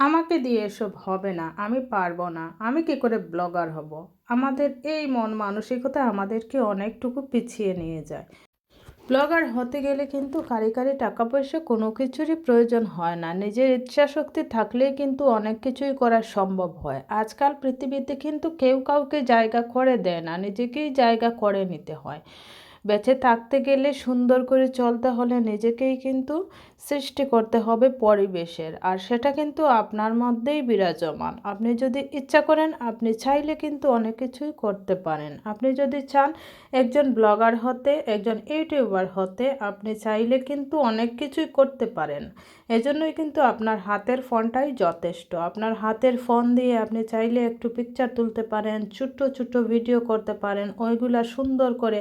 আমাকে দিয়ে এসব হবে না, আমি পারব না, আমি কি করে ব্লগার হব? আমাদের এই মন মানসিকতা আমাদেরকে অনেকটুকু পিছিয়ে নিয়ে যায়। ব্লগার হতে গেলে কিন্তু কারি কারি টাকা পয়সা কোনো কিছুরই প্রয়োজন হয় না। নিজের ইচ্ছাশক্তি থাকলেই কিন্তু অনেক কিছুই করা সম্ভব হয়। আজকাল পৃথিবীতে কিন্তু কেউ কাউকে জায়গা করে দেয় না, নিজেকেই জায়গা করে নিতে হয়। বেঁচে থাকতে গেলে সুন্দর করে চলতে হলে নিজেকেই কিন্তু সৃষ্টি করতে হবে পরিবেশের। আর সেটা কিন্তু আপনার মধ্যেই বিরাজমান। আপনি যদি ইচ্ছা করেন, আপনি চাইলে কিন্তু অনেক কিছুই করতে পারেন। আপনি যদি চান একজন ব্লগার হতে, একজন ইউটিউবার হতে, আপনি চাইলে কিন্তু অনেক কিছুই করতে পারেন। এজন্যই কিন্তু আপনার হাতের ফোনটাই যথেষ্ট। আপনার হাতের ফোন দিয়ে আপনি চাইলে একটু পিকচার তুলতে পারেন, ছোট্ট ছোট্ট ভিডিও করতে পারেন, ওইগুলা সুন্দর করে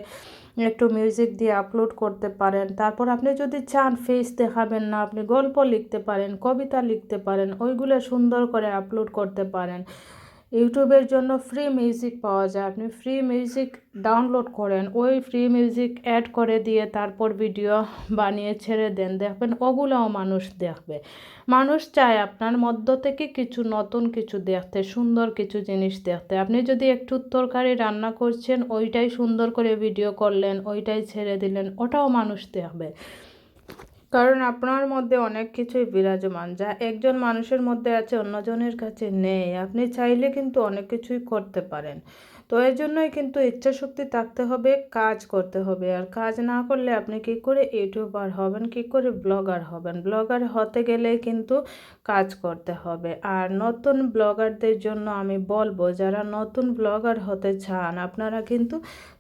একটু মিউজিক দিয়ে আপলোড করতে পারেন। তারপর আপনি যদি চান ফেস দেখাবেন না, আপনি গল্প লিখতে পারেন, কবিতা লিখতে পারেন, ওইগুলো সুন্দর করে আপলোড করতে পারেন। ইউটিউবের জন্য ফ্রি মিউজিক পাওয়া যায়। আপনি ফ্রি মিউজিক ডাউনলোড করেন, ওই ফ্রি মিউজিক অ্যাড করে দিয়ে তারপর ভিডিও বানিয়ে ছেড়ে দেন। দেখবেন ওগুলোও মানুষ দেখবে। মানুষ চায় আপনার মধ্য থেকে কিছু নতুন কিছু দেখতে, সুন্দর কিছু জিনিস দেখতে। আপনি যদি একটু তরকারি রান্না করছেন, ওইটাই সুন্দর করে ভিডিও করলেন, ওইটাই ছেড়ে দিলেন, ওটাও মানুষ দেখবে। কারণ আপনার মধ্যে অনেক কিছুই বিরাজমান, যা একজন মানুষের মধ্যে আছে, অন্যজনের কাছে নেই। আপনি চাইলে কিন্তু অনেক কিছুই করতে পারেন। তো এর জন্যই কিন্তু ইচ্ছাশক্তি থাকতে হবে, কাজ করতে হবে। আর কাজ না করলে আপনি কি করে ইউটিউবার হবেন, কি করে ব্লগার হবেন? ব্লগার হতে গেলে কিন্তু কাজ করতে হবে। আর নতুন ব্লগারদের জন্য আমি বলব, যারা নতুন ব্লগার হতে চান, আপনারা কিন্তু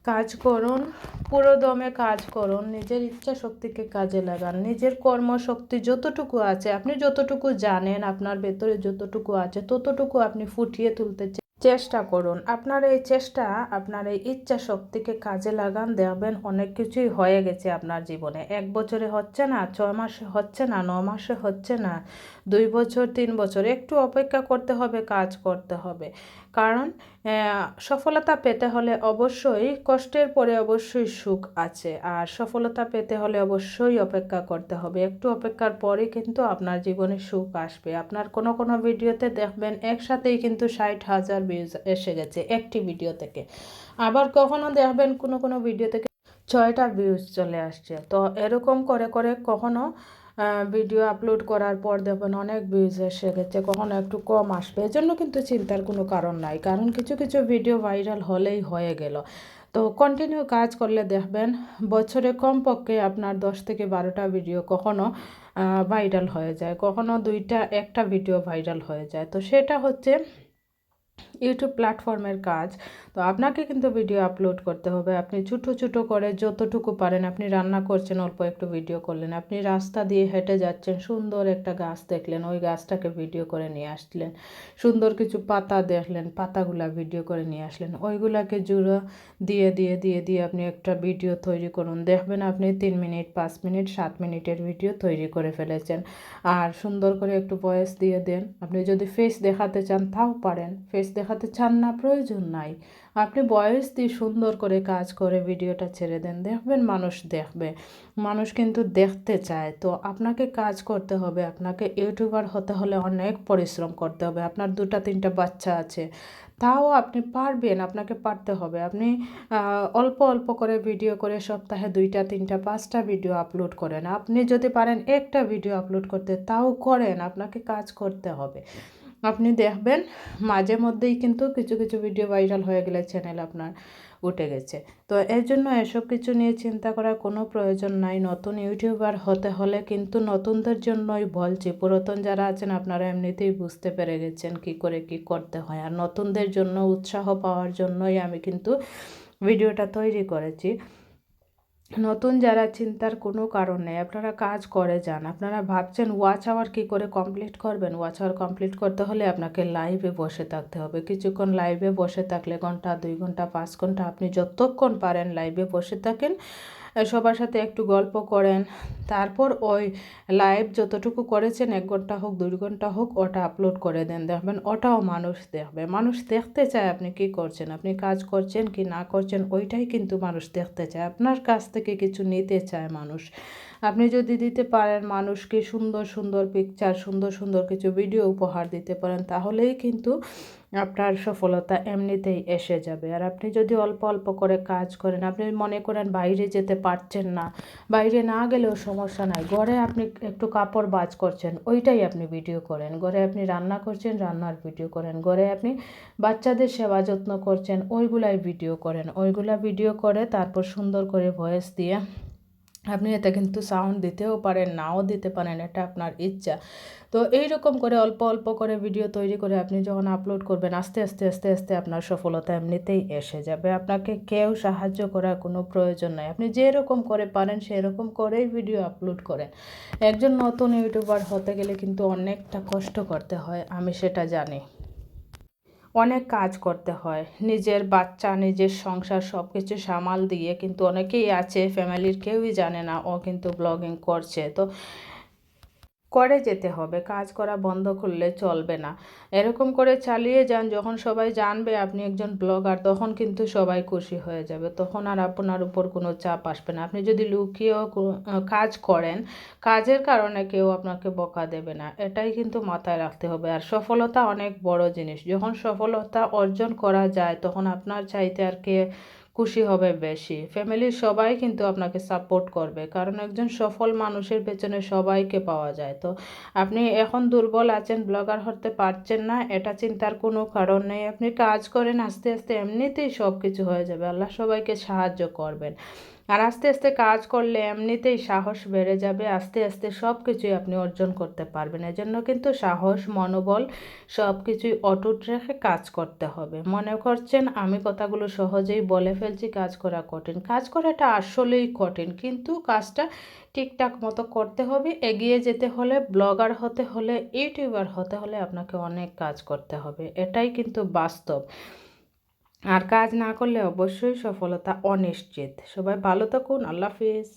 কাজ করুন, পুরো দমে কাজ করুন, নিজের ইচ্ছা শক্তিকে কাজে লাগান, নিজের কর্মশক্তি যতটুকু আছে, আপনি যতটুকু জানেন, আপনার ভেতরে যতটুকু আছে, ততটুকু আপনি ফুটিয়ে তুলতে চেষ্টা করুন। আপনার এই চেষ্টা, আপনার এই ইচ্ছা শক্তিকে কাজে লাগান, দেখবেন অনেক কিছুই হয়ে গেছে আপনার জীবনে। এক বছরে হচ্ছে না, ছয় মাসে হচ্ছে না, ন মাসে হচ্ছে না, দুই বছর, তিন বছর, একটু অপেক্ষা করতে হবে, কাজ করতে হবে। কারণ সফলতা পেতে হলে অবশ্যই কষ্টের পরে অবশ্যই সুখ আছে, আর সফলতা পেতে হলে অবশ্যই অপেক্ষা করতে হবে। একটু অপেক্ষার পরে কিন্তু আপনার জীবনে সুখ আসবে। আপনার কোনো কোনো ভিডিওতে দেখবেন, একসাথেই কিন্তু ষাট হাজার ভিউজ এসে গেছে একটি ভিডিও থেকে। আবার কখনো দেখবেন কোনো কোনো ভিডিও থেকে ছয়টা ভিউজ চলে আসছে। তো এরকম করে করে কখনো ভিডিও আপলোড করার পর দেখবেন অনেক ভিউজ এসে গেছে, কখনো একটু কম আসবে। এজন্য কিন্তু চিন্তার কোনো কারণ নাই, কারণ কিছু কিছু ভিডিও ভাইরাল হলেই হয়ে গেল। তো কন্টিনিউ কাজ করলে দেখবেন বছরে কমপক্ষে আপনার দশ থেকে বারোটা ভিডিও কখনো ভাইরাল হয়ে যায়, কখনো দুইটা, একটা ভিডিও ভাইরাল হয়ে যায়। তো সেটা হচ্ছে ইউটিউব প্ল্যাটফর্মের কাজ। তো আপনাকে কিন্তু ভিডিও আপলোড করতে হবে। আপনি ছোটো ছোটো করে যতটুকু পারেন আপনি রান্না করছেন, অল্প একটু ভিডিও করলেন। আপনি রাস্তা দিয়ে হেঁটে যাচ্ছেন, সুন্দর একটা গাছ দেখলেন, ওই গাছটাকে ভিডিও করে নিয়ে আসলেন। সুন্দর কিছু পাতা দেখলেন, পাতাগুলা ভিডিও করে নিয়ে আসলেন। ওইগুলাকে জুড়ো দিয়ে দিয়ে দিয়ে দিয়ে আপনি একটা ভিডিও তৈরি করুন। দেখবেন আপনি তিন মিনিট, পাঁচ মিনিট, সাত মিনিটের ভিডিও তৈরি করে ফেলেছেন। আর সুন্দর করে একটু ভয়েস দিয়ে দেন। আপনি যদি ফেস দেখাতে চান, তাও পারেন। ফেস দেখাতে চান না, প্রয়োজন নাই। আপনি বয়স দিয়ে সুন্দর করে কাজ করে ভিডিওটা ছেড়ে দেন, দেখবেন মানুষ দেখবে। মানুষ কিন্তু দেখতে চায়। তো আপনাকে কাজ করতে হবে, আপনাকে ইউটিউবার হতে হলে অনেক পরিশ্রম করতে হবে। আপনার দুটা, তিনটা বাচ্চা আছে, তাও আপনি পারবেন, আপনাকে পারতে হবে। আপনি অল্প অল্প করে ভিডিও করে সপ্তাহে দুইটা, তিনটা, পাঁচটা ভিডিও আপলোড করেন। আপনি যদি পারেন একটা ভিডিও আপলোড করতে, তাও করেন। আপনাকে কাজ করতে হবে। আপনি দেখবেন মাঝে মধ্যেই কিন্তু কিছু কিছু ভিডিও ভাইরাল হয়ে গেলে চ্যানেল আপনার উঠে গেছে। তো এর জন্য এসব কিছু নিয়ে চিন্তা করার কোনো প্রয়োজন নাই। নতুন ইউটিউবার হতে হলে কিন্তু নতুনদের জন্যই বলছি, পুরাতন যারা আছেন আপনারা এমনিতেই বুঝতে পেরে গেছেন কি করে কি করতে হয়। আর নতুনদের জন্য, উৎসাহ পাওয়ার জন্যই আমি কিন্তু ভিডিওটা তৈরি করেছি। নতুন যারা চিন্তার কোনো কারণ নেই, আপনারা কাজ করে যান। আপনারা ভাবছেন ওয়াচ আওয়ার কী করে কমপ্লিট করবেন? ওয়াচ আওয়ার কমপ্লিট করতে হলে আপনাকে লাইভে বসে থাকতে হবে। কিছুক্ষণ লাইভে বসে থাকলে ঘণ্টা, দুই ঘণ্টা, পাঁচ ঘণ্টা আপনি যতক্ষণ পারেন লাইভে বসে থাকেন। সবার সাথে একটু গল্প করেন। তারপর ওই লাইভ যতটুকু করেছেন, এক ঘণ্টা হোক, দুই ঘণ্টা হোক, ওটা আপলোড করে দেন। দেখবেন ওটাও মানুষ দেখবে। মানুষ দেখতে চায় আপনি কি করছেন, আপনি কাজ করছেন কি না করছেন, ওইটাই কিন্তু মানুষ দেখতে চায়। আপনার কাছ থেকে কিছু নিতে চায় মানুষ। আপনি যদি দিতে পারেন মানুষকে সুন্দর সুন্দর পিকচার সুন্দর সুন্দর কিছু ভিডিও উপহার দিতে পারেন, তাহলেই কিন্তু আপনার সফলতা এমনিতেই এসে যাবে। আর আপনি যদি অল্প অল্প করে কাজ করেন, আপনি মনে করেন বাইরে যেতে পারছেন না, বাইরে না গেলেও সমস্যা নাই, ঘরে আপনি একটু কাপড় বাজ করছেন, ওইটাই আপনি ভিডিও করেন। ঘরে আপনি রান্না করছেন, রান্নার ভিডিও করেন। ঘরে আপনি বাচ্চাদের সেবা যত্ন করছেন, ওইগুলাই ভিডিও করেন। ওইগুলা ভিডিও করে তারপর সুন্দর করে ভয়েস দিয়ে আপনি এতে কিন্তু সাউন্ড দিতেও পারেন, নাও দিতে পারেন, এটা আপনার ইচ্ছা। তো এই রকম করে অল্প অল্প করে ভিডিও তৈরি করে আপনি যখন আপলোড করবেন, আস্তে আস্তে আস্তে আস্তে আপনার সফলতা এমনিতেই এসে যাবে। আপনাকে কেউ সাহায্য করার কোনো প্রয়োজন নাই। আপনি যেরকম করে পারেন, সেরকম করেই ভিডিও আপলোড করেন। একজন নতুন ইউটিউবার হতে গেলে কিন্তু অনেকটা কষ্ট করতে হয়, আমি সেটা জানি। অনেক কাজ করতে হয়। নিজের বাচ্চা, নিজের সংসার সব কিছু সামাল দিয়ে কিন্তু অনেকেই আছে ফ্যামিলির কেউই জানে না, ও কিন্তু ব্লগিং করছে। তো করে যেতে হবে, কাজ করা বন্ধ করলে চলবে না। এরকম করে চালিয়ে যান, যখন সবাই জানবে আপনি একজন ব্লগার, তখন কিন্তু সবাই খুশি হয়ে যাবে। তখন আর আপনার উপর কোনো চাপ আসবে না। আপনি যদি লুকিয়েও কাজ করেন, কাজের কারণে কেউ আপনাকে বকা দেবে না। এটাই কিন্তু মাথায় রাখতে হবে। আর সফলতা অনেক বড় জিনিস। যখন সফলতা অর্জন করা যায়, তখন আপনার চাইতে আর কে খুশি হবে বেশি। ফ্যামিলির সবাই কিন্তু আপনাকে সাপোর্ট করবে। কারণ একজন সফল মানুষের পেছনে সবাইকে পাওয়া যায়। তো আপনি এখন দুর্বল আছেন ব্লগার হতে পারছেন না, এটা চিন্তার কোনো কারণ নেই। আপনি কাজ করেন, আস্তে আস্তে এমনিতেই সব কিছু হয়ে যাবে। আল্লাহ সবাইকে সাহায্য করবেন। আর আস্তে আস্তে কাজ করলে এমনিতেই সাহস বেড়ে যাবে। আস্তে আস্তে সব কিছুই আপনি অর্জন করতে পারবেন। এজন্য কিন্তু সাহস, মনোবল সব কিছুই অটুট রেখে কাজ করতে হবে। মনে করছেন, আমি কথাগুলো সহজেই বলে ফেলছি, কাজ করা কঠিন। কাজ করাটা আসলেই কঠিন, কিন্তু কাজটা ঠিকঠাক মতো করতে হবে। এগিয়ে যেতে হলে, ব্লগার হতে হলে, ইউটিউবার হতে হলে আপনাকে অনেক কাজ করতে হবে। এটাই কিন্তু বাস্তব। আর কাজ না করলে অবশ্যই সফলতা অনিশ্চিত। সবাই ভালো থাকুন আল্লাহ হাফিজ।